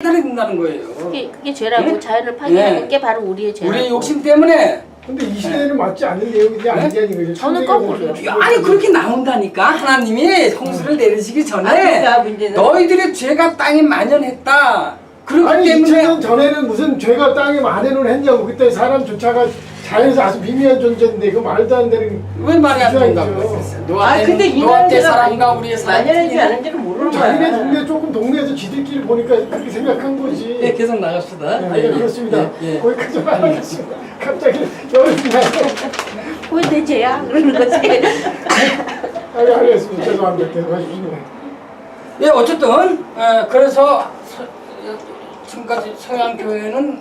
해달해야 된다는 거예요. 그게, 그게 죄라고 네? 자연을 파괴하는 네. 게 바로 우리의 죄라고. 우리의 욕심 때문에 근데 이 시대에는 맞지 않는 내용인데 아니지 아닌 거죠. 저는 거꾸로요. 아니 그렇게 나온다니까 하나님이 홍수를 내리시기 아, 전에 그러니까 문제는 너희들의 죄가 땅에 만연했다. 그렇기 아니 때문에 2000년 전에는 무슨 죄가 땅에 만연을 했냐고 그때 사람조차가 자연에서 아주 미미한 존재인데 그 말도 안 되는 왜 말이 안 주장이죠. 된다고 했어요? 아 근데 인간들은 사람과 우리의 사람 만연한지 아닌지를 모르는 자기네 거야. 동네 조금 동네에서 지들끼리 보니까 그렇게 생각한 거지. 예, 계속 나갑시다. 네, 네, 그렇습니다. 예, 예. 거기까지만 하겠습니다. 갑자기 여름이나 그게 내 죄야 그러는 거지. 아니 알겠습니다. 죄송합니다. 계속하십시오. 예, 어쨌든 에, 그래서 서, 지금까지 서양 교회는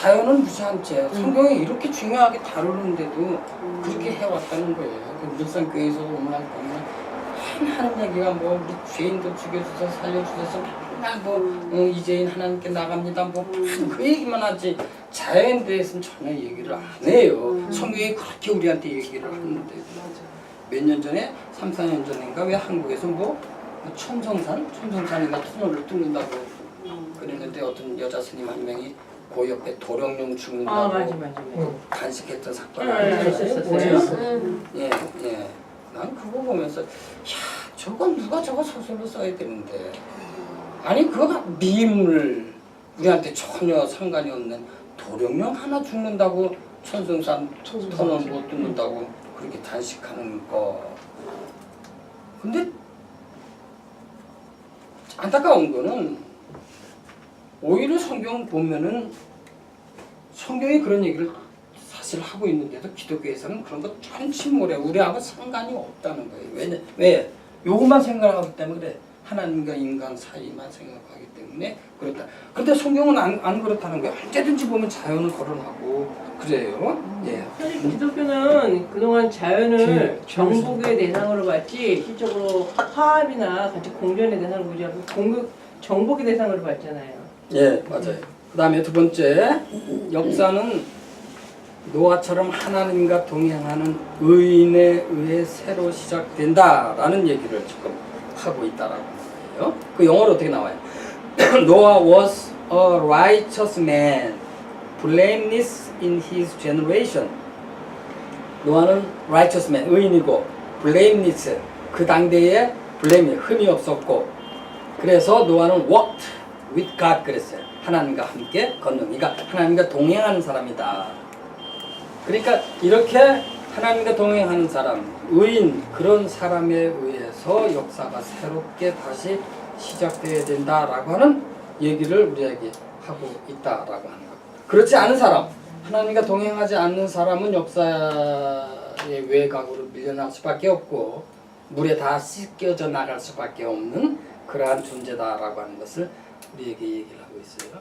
자연은 무시한 채 성경이 이렇게 중요하게 다루는데도 그렇게 해왔다는 거예요. 그 밀산 교회에서 오늘 보면 하는 얘기가 뭐 우리 죄인들 죽여주셔서 살려주셔서 맨날 뭐 어, 이제인 하나님께 나갑니다. 뭐그 얘기만 하지. 자연에 대해서는 전혀 얘기를 안 해요. 성경이 그렇게 우리한테 얘기를 하는데. 몇 년 전에? 3, 4년 전인가? 왜 한국에서 뭐 천성산? 천성산인가? 터널을 뚫는다고 그랬는데 어떤 여자 스님 한 명이 그 옆에 도령령 죽는다고 아 맞아 맞아 맞아. 응. 간직했던 사건이 네, 있었어요. 있었어요. 음. 예, 예. 난 그거 보면서 야, 저건 누가 저거 소설로 써야 되는데. 아니 그거 밈을 우리한테 전혀 상관이 없는 도령령 하나 죽는다고 천성산 천성산. 터널 못 뚫는다고 그렇게 단식하는 거. 근데 안타까운 거는 오히려 성경 보면은 성경이 그런 얘기를 사실 하고 있는데도 기독교에서는 그런 거전 침몰해 우리하고 상관이 없다는 거예요. 왜? 왜? 요것만 생각하기 때문에 그래. 하나님과 인간 사이만 생각하기 때문에 그렇다. 근데 성경은 안, 안 그렇다는 거예요. 언제든지 보면 자연을 거론하고 그래요. 예. 사실 기독교는 그동안 자연을 제- 정복의 대상으로 봤지 실적으로 화합이나 같이 공존의 대상으로 보지 않고 공격 정복의 대상으로 봤잖아요. 예, 맞아요. 그 다음에 두 번째, 역사는 노아처럼 하나님과 동행하는 의인에 의해 새로 시작된다라는 얘기를 지금 하고 있다라고 거예요. 그 영어로 어떻게 나와요? Noah was a righteous man, blameless in his generation. 노아는 righteous man, 의인이고, blameless, 그 당대에 블레미, 흠이 없었고, 그래서 노아는 walked with God 그랬어요. 하나님과 함께 걷는, 그러니까 하나님과 동행하는 사람이다. 그러니까 이렇게 하나님과 동행하는 사람, 의인 그런 사람에 의해서 역사가 새롭게 다시 시작돼야 된다라고 하는 얘기를 우리에게 하고 있다라고 하는 것. 그렇지 않은 사람, 하나님과 동행하지 않는 사람은 역사의 외곽으로 밀려날 수밖에 없고 물에 다 씻겨져 나갈 수밖에 없는 그러한 존재다라고 하는 것을 우리에게 얘기를 하고 있어요.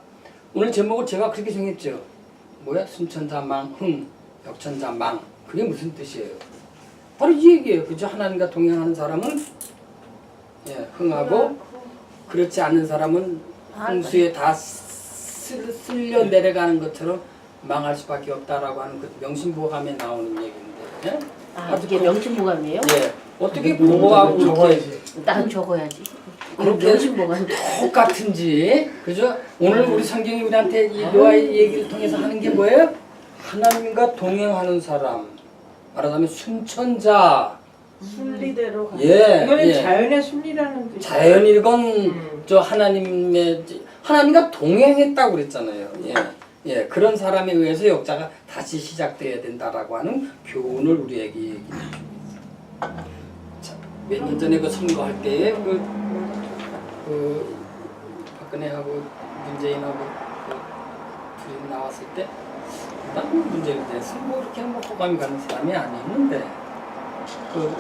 오늘 제목을 제가 그렇게 정했죠. 뭐야? 순천자망, 흥, 역천자망. 그게 무슨 뜻이에요? 바로 이 얘기예요. 그죠? 하나님과 동행하는 사람은 예, 흥하고 그렇지 않은 사람은 홍수에 다 쓸, 쓸려 내려가는 것처럼 망할 수밖에 없다라고 하는 그 명심보감에 나오는 얘기인데. 예? 아 이게 명심보감이에요? 예. 어떻게 보고하고 이렇게 적어야지. 난 적어야지. 그렇게 명심보감. 똑같은지 그죠? 오늘 우리 성경이 우리한테 이 노아의 얘기를 통해서 하는 게 뭐예요? 하나님과 동행하는 사람 말하자면 순천자 순리대로 가. 예, 이거는 예. 자연의 순리라는 뜻. 자연이건 음. 저 하나님의 하나님과 동행했다고 그랬잖아요. 예. 예, 그런 사람에 의해서 역사가 다시 시작돼야 된다라고 하는 교훈을 우리에게 얘기해 몇 년 전에 그 선거할 때에 그, 그 박근혜하고 문재인하고 그 둘이 나왔을 때 나는 문재인에 대해서 뭐 이렇게 뭐 호감이 가는 사람이 아니었는데 그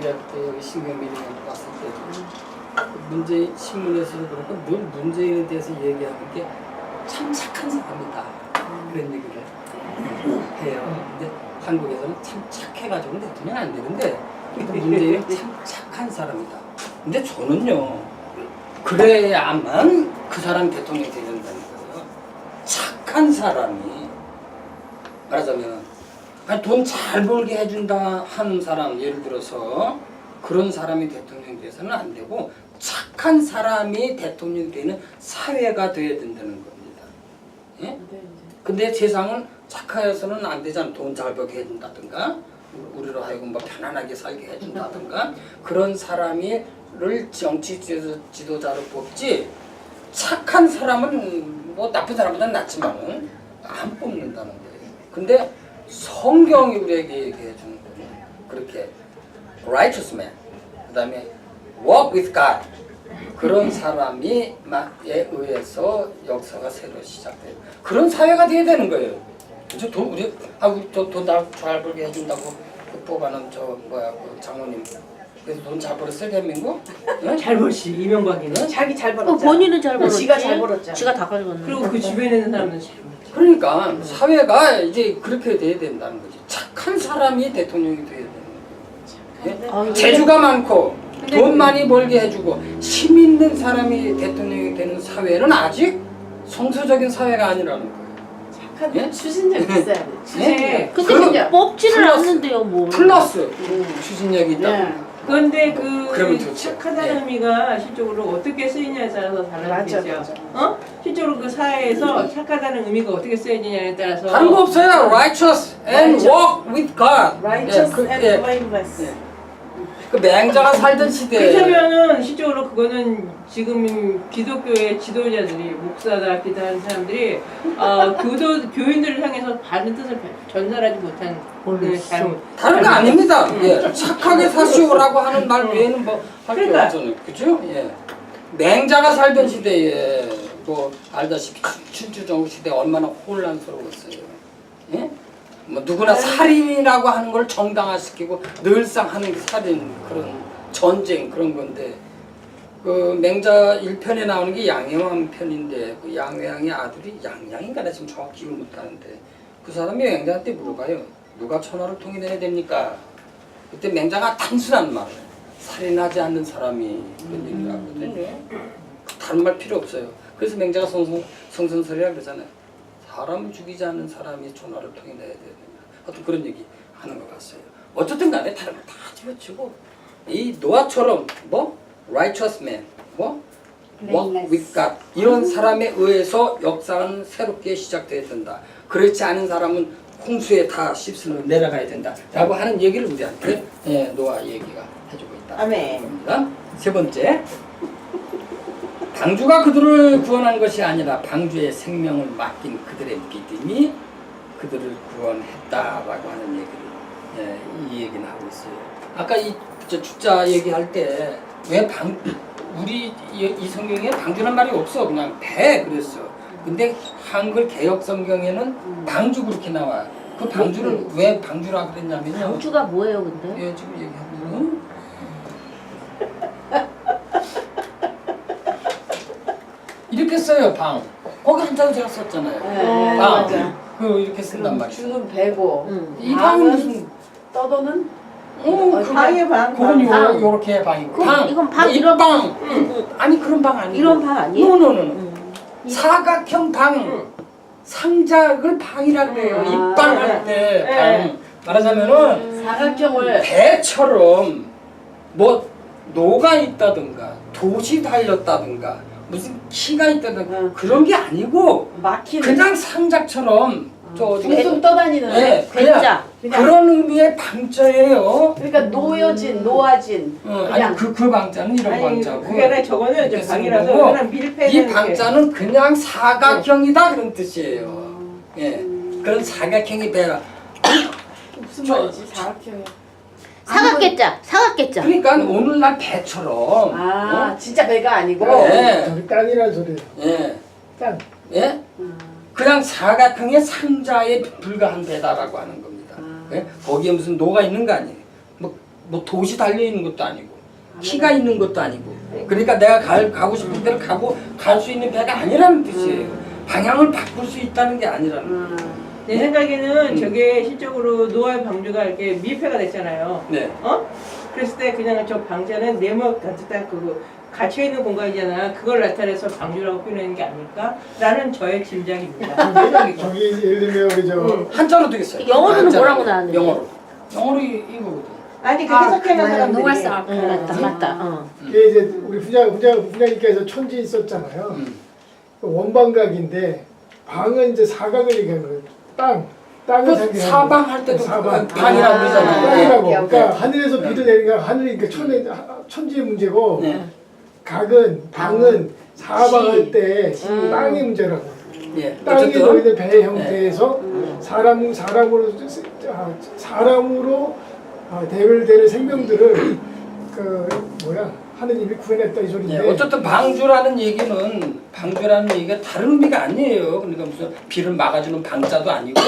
그때 여기 신경민이 왔을 때그 문재인 신문에서도 그렇고 늘 문재인에 대해서 얘기하는 게 참 착한 사람이다 그런 얘기를 해요. 근데 한국에서는 참 착해가지고 대통령 안 되는데 문재인은 참 착한 사람이다. 근데 저는요 그래야만 그 사람 대통령이 되는다는 거예요. 착한 사람이 말하자면 돈 잘 벌게 해준다 하는 사람 예를 들어서 그런 사람이 대통령이 돼서는 안 되고 착한 사람이 대통령이 되는 사회가 돼야 된다는 겁니다. 예? 근데 세상은 착하여서는 안 되잖아. 돈 잘 벌게 해준다든가, 우리로 하여금 뭐 편안하게 살게 해준다든가, 그런 사람이 를 정치 지도- 지도자로 뽑지, 착한 사람은 뭐 나쁜 사람보다는 낫지만 안 뽑는다는 거예요. 근데 성경이 우리에게 얘기해 주는 거는 그렇게 righteous man, 그 다음에 walk with God, 그런 사람이 에 의해서 역사가 새로 시작돼요. 그런 사회가 돼야 되는 거예요. 그죠? 돈 우리 아 우리 돈잘 벌게 해준다고 그 뽑아놓은 저 뭐야 그 장모님 그래서 돈 잘 벌었어요 대한민국? 응? 잘 벌지 이명박이는. 자기 잘 어, 벌었잖아. 본인은 잘 벌었지. 지가 잘 벌었잖아. 지가 다 가져갔는데. 그리고 그 주변에 있는 사람들은 잘 벌지. 그러니까 사회가 이제 그렇게 돼야 된다는 거지. 착한 사람이 대통령이 돼야 되는 거예요. 아, 예? 이거 재주가 많고 근데 돈 그- 많이 벌게 해주고 힘 있는 사람이 대통령이 되는 사회는 아직 성서적인 사회가 아니라는 거예요. 착한 예? 추진력 있어야 돼. 예? 추진력. 근데 그럼 뭐 뽑지를 플러스- 않는데요, 뭐. 플러스 추진력이 있다. 네. 그런데 그. 착하다는 예. 의미가 실적으로 어떻게 쓰이냐에 따라서 달라지죠. 어? 실적으로 그 사회에서 착하다는 의미가 어떻게 쓰여지냐에 따라서 다른 거 없어요. Righteous and walk with God. Righteous 예, 그, and 예, blameless. 예. 그 맹자가 살던 시대에 그렇다면은 실적으로 그거는 지금 기독교의 지도자들이 목사다 기타 하는 사람들이 어, 교도 교인들을 향해서 바른 뜻을 전달하지 못한 그 잘못 다른 거 아닙니다. 음. 예, 착하게 사시오라고 하는 말 외에는 뭐 할 게 그러니까. 없잖아요. 그죠? 예. 맹자가 살던 시대에 뭐 알다시피 춘추전국 시대 얼마나 혼란스러웠어요. 예? 뭐 누구나 살인이라고 하는 걸 정당화시키고 늘상 하는 게 살인 그런 전쟁 그런 건데 그 맹자 1편에 나오는 게 양해왕 편인데 그 양해왕의 아들이 양양인가 나 지금 정확히 기억 못하는데 그 사람이 맹자한테 물어봐요. 누가 천하를 통일해야 됩니까? 그때 맹자가 단순한 해요. 살인하지 않는 사람이 그런 얘기를 하거든요. 다른 말 필요 없어요. 그래서 맹자가 성성, 성선설이라 그러잖아요. 사람을 죽이지 않는 사람이 천하를 통일해야 된다. 어떤 그런 얘기 하는 것 같아요. 어쨌든 간에 다른 거다 집어치고 이 노아처럼 뭐 righteous man, 뭐 walk with God 이런 사람에 의해서 역사는 새롭게 시작돼야 된다. 그렇지 않은 사람은 홍수에 다 씹슬러 내려가야 된다라고 하는 얘기를 우리한테 예, 노아 얘기가 해주고 있다. 아멘. 겁니다. 세 번째, 방주가 그들을 구원한 것이 아니라 방주의 생명을 맡긴 그들의 믿음이 그들을 구원했다라고 하는 얘기를 예, 이 얘기는 하고 있어요. 아까 이 저 주자 얘기할 때 왜 방 우리 이, 이 성경에 방주란 말이 없어 그냥 배 그랬어. 근데 한글 개혁 성경에는 방주 그렇게 나와. 그 방주를 왜 방주라 그랬냐면요. 방주가 뭐예요, 근데? 예, 지금 얘기하는 이렇게 써요 방. 거기 한자로 제가 썼잖아요. 네, 방. 맞아. 그 이렇게 쓴단 그럼 말이에요. 주는 배고 응. 이 방은 방은 무슨? 떠도는 어, 그 방의 방, 그건 방. 요 요렇게 방이고. 그럼 방. 이건 방, 이 이런 방. 아니 그런 방 아니고. 이런 방 아니에요? 노노노노. 응. 사각형 방. 상작을 방이라 그래요. 아, 입방 할때 네. 방. 말하자면은 사각형을 배처럼 뭐 노가 있다든가 도시 달렸다든가 무슨 키가 있다든가 응. 그런 게 아니고 막히는 그냥 상작처럼 저 둥둥 떠다니는 네, 그냥 괴짜. 그런 의미의 방자예요. 그러니까 놓여진 노아진 어, 그냥 아니 그, 그 방자는 이런 아니 방자고 그게 아니라 저거는 이렇게 이제 쓰는 방이라서 거고, 그냥 밀폐된 이 방자는 그냥 사각형이다 그런 뜻이에요. 예, 그런 사각형이 배라. 무슨 저- 말이지 사각형이 사각개자, 사각개자. 그러니까 오늘날 배처럼 아 어? 진짜 배가 아니고 네. 저기 땅이란 소리예요. 예, 땅. 예, 그냥 사각형의 상자에 불과한 배다라고 하는. 예? 거기에 무슨 노가 있는 거 아니에요. 뭐, 뭐 도시 달려 있는 것도 아니고 키가 있는 것도 아니고. 그러니까 내가 갈, 가고 싶은 데를 가고 갈 수 있는 배가 아니라는 뜻이에요. 방향을 바꿀 수 있다는 게 아니라는 거예요. 음. 내 생각에는 음. 저게 실적으로 노아의 방주가 이렇게 밀폐가 됐잖아요. 네. 어? 그랬을 때 그냥 저 방자는 네모 같이 딱 그거 갇혀 있는 공간이잖아. 그걸 나타내서 방주라고 표현하는 게 아닐까 라는 저의 짐작입니다. 저기 예를 들면 우리 저 응. 한자로 되겠어요. 영어로는 한자로. 뭐라고 나왔는데? 영어로. 영어로 이- 이거거든. 아니 그 아, 해석하는. 사람들이 노아사. 응, 맞다, 맞다. 어. 이게 이제 우리 부장 부장 부장님께서 천지 있었잖아요. 음. 원방각인데 방은 이제 사각을 얘기하는 거예요. 땅 땅을 그 상징하는 사방 할 때도 사방. 방이라고 아. 그러잖아요. 땅이라고. 오케이, 오케이. 그러니까 하늘에서 비를 내리니까 하늘이 그 천의 천지의 문제고 네. 각은 방은 사방할 때 음. 땅의 문제라고. 예. 땅이 어쨌든 놓이는 배 형태에서 사람 사람으로 아, 사람으로 아, 대별되는 생명들을 그 뭐야 하느님이 구해냈다 이 소리인데. 예, 어쨌든 방주라는 얘기는 방주라는 얘기가 다른 의미가 아니에요. 그러니까 무슨 비를 막아주는 방자도 아니고,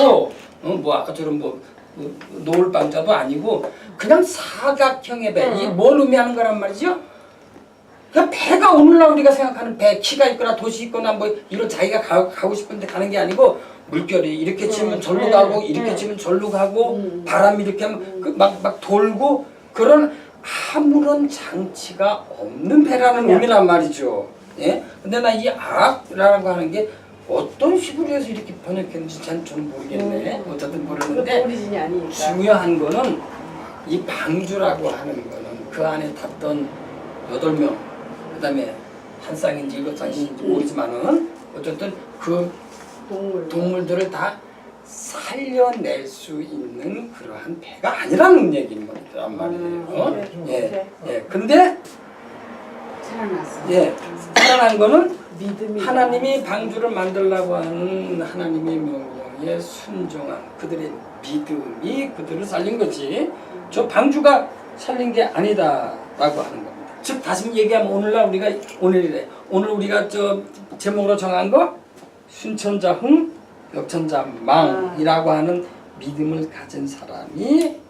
어, 뭐 아까처럼 뭐 어, 노을 방자도 아니고 그냥 사각형의 배. 이게 뭘 의미하는 거란 말이죠? 그 배가 오늘날 우리가 생각하는 배 키가 있거나 도시 있거나 뭐 이런 자기가 가, 가고 싶은데 가는 게 아니고 물결이 이렇게 치면 절로 가고 이렇게 치면 절로 가고 바람이 이렇게 하면 그 막 막 돌고 그런 아무런 장치가 없는 배라는 의미란 말이죠. 예? 근데 나 이 악이라고 하는 게 어떤 식으로 해서 이렇게 번역했는지 잘 저는 모르겠네. 어쨌든 그것도 모르는데. 중요한 거는 이 방주라고 하는 거는 그 안에 탔던 여덟 명 그 다음에 한 쌍인지 일곱 쌍인지 모르지만은 어쨌든 그 동물. 동물들을 다 살려낼 수 있는 그러한 배가 아니라는 얘기인 거란 말이에요. 어? 음, 예, 예. 근데 살아났어. 예, 살아난 거는 믿음이. 하나님이 방주를 만들라고 하는 하나님의 명령에 순종한 그들의 믿음이 그들을 살린 거지. 저 방주가 살린 게 아니다라고 하는 겁니다. 즉 다시 얘기하면 오늘날 우리가 오늘이래. 오늘 우리가 저 제목으로 정한 거 순천자 흥, 역천자 망이라고 하는 믿음을 가진 사람이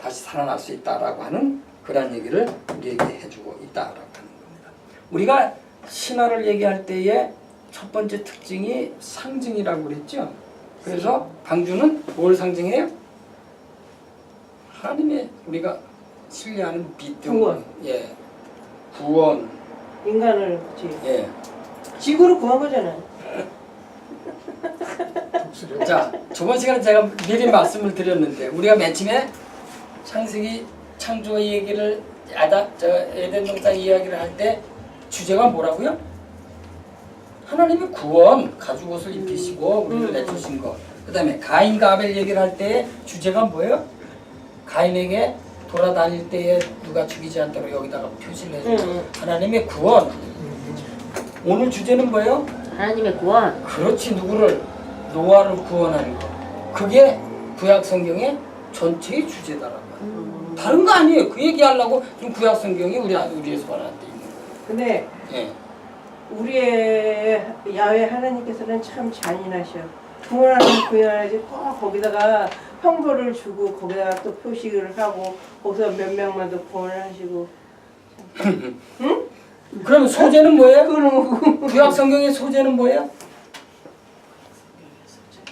다시 살아날 수 있다라고 하는 그런 얘기를 우리에게 해주고 있다라고 하는 겁니다. 우리가 신화를 얘기할 때의 첫 번째 특징이 상징이라고 그랬죠. 그래서 방주는 뭘 상징해요? 하나님의 우리가 신뢰하는 믿음, 구원. 예, 구원, 인간을 그치 예. 지구를 구한 거잖아. 자, 저번 시간에 제가 미리 말씀을 드렸는데 우리가 맨 처음에 창세기 창조 얘기를 아다 저 에덴 동산 이야기를 할 때 주제가 뭐라고요? 하나님의 구원, 가죽 옷을 입히시고 우리를 내주신 것. 그다음에 가인과 아벨 얘기를 할 때 주제가 뭐예요? 가인에게 돌아다닐 때에 누가 죽이지 않도록 여기다가 표시를 해주고 응, 하나님의 구원. 오늘 주제는 뭐예요? 하나님의 구원. 그렇지 누구를 노아를 구원하는 거 그게 구약 성경의 전체의 주제다라고 거예요. 다른 거 아니에요 그 얘기하려고 지금 구약 성경이 우리 우리의 손안한테 있는 근데 거예요 예. 우리의 야외 하나님께서는 참 잔인하셔. 구원하는 구원하지 꼭 거기다가 형벌을 주고 거기다가 또 표식을 하고 거기서 몇 명만 더 구원을 하시고 그러면 소재는 뭐예요? 그럼 구약 성경의 소재는 뭐예요?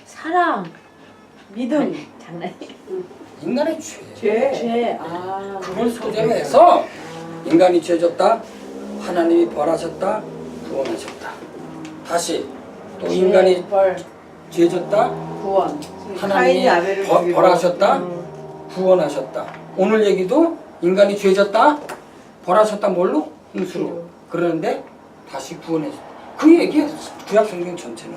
사랑. 믿음. 장난. 인간의 죄 죄. 죄. 아. 그걸 소재로 해서 인간이 죄졌다 하나님이 벌하셨다 구원하셨다 다시 또 인간이 벌. 죄졌다 구원. 하나님이 카인이 아벨을 벌- 죽이고. 벌하셨다 음. 구원하셨다. 오늘 얘기도 인간이 죄졌다, 벌하셨다 뭘로? 홍수로. 그러는데 다시 구원해줬다. 그 얘기야 구약 성경 전체는.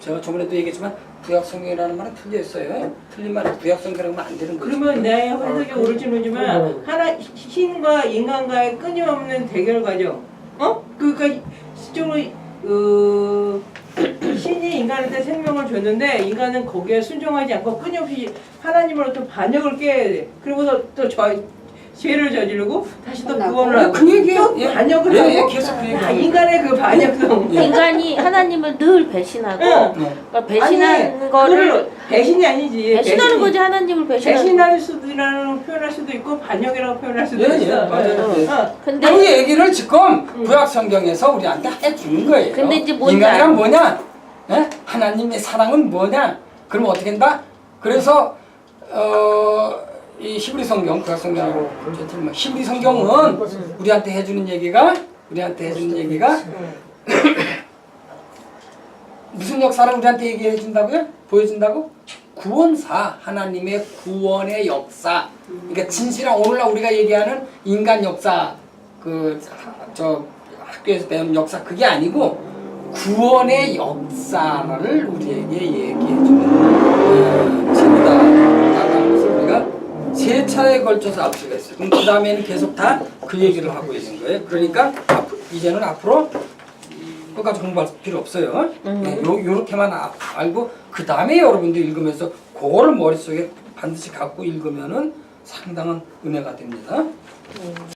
제가 저번에도 얘기했지만 구약 성경이라는 말은 틀려 있어요. 틀린 말은 구약 성경이라면 안 되는 거죠. 그러면 내 해석이 옳을지 모르지만 하나 신과 인간과의 끊임없는 대결 과정. 어? 그러니까 실제로 그 신이 인간한테 생명을 줬는데 인간은 거기에 순종하지 않고 끊임없이 하나님으로부터 반역을 깨야 돼. 그리고서 또 저 죄를 저지르고 다시 또. 구원을 하고 그 얘기예요. 또 예. 반역을 예, 하고 예, 계속 그 아, 얘기예요. 인간의 그 반역성. 예. 인간이 하나님을 늘 배신하고 응. 네. 그러니까 배신한 아니, 거를 그걸 배신이 아니지. 배신하는 배신. 거지 하나님을 배신하는. 배신할 수도라는 표현할 수도 있고 반역이라고 표현할 수도 예, 예, 있어. 맞아요. 예. 어. 근데 그 얘기를 지금 구약 성경에서 우리한테 해주는 거예요. 근데 이제 뭔지 인간이란 알- 뭐냐? 예? 하나님의 사랑은 뭐냐? 그러면 어떻게 된다? 그래서 어, 이 히브리 성경, 구약 성경하고 저 틀리면 히브리 성경은 우리한테 해주는 얘기가 우리한테 해주는 얘기가 무슨 역사를 우리한테 얘기해 준다고요? 보여준다고? 구원사 하나님의 구원의 역사 그러니까 진실한 오늘날 우리가 얘기하는 인간 역사 그 저 학교에서 배운 역사 그게 아니고 구원의 역사를 우리에게 얘기해 주는 어, 책이다라는 것을 우리가 세 차례에 걸쳐서 알 수가 있어요. 그럼 그 다음에는 계속 다 그 얘기를 하고 있는 거예요. 그러니까 앞, 이제는 앞으로 끝까지 공부할 필요 없어요. 네, 요, 요렇게만 아- 알고 그 다음에 여러분들 읽으면서 그거를 머릿속에 반드시 갖고 읽으면은 상당한 은혜가 됩니다.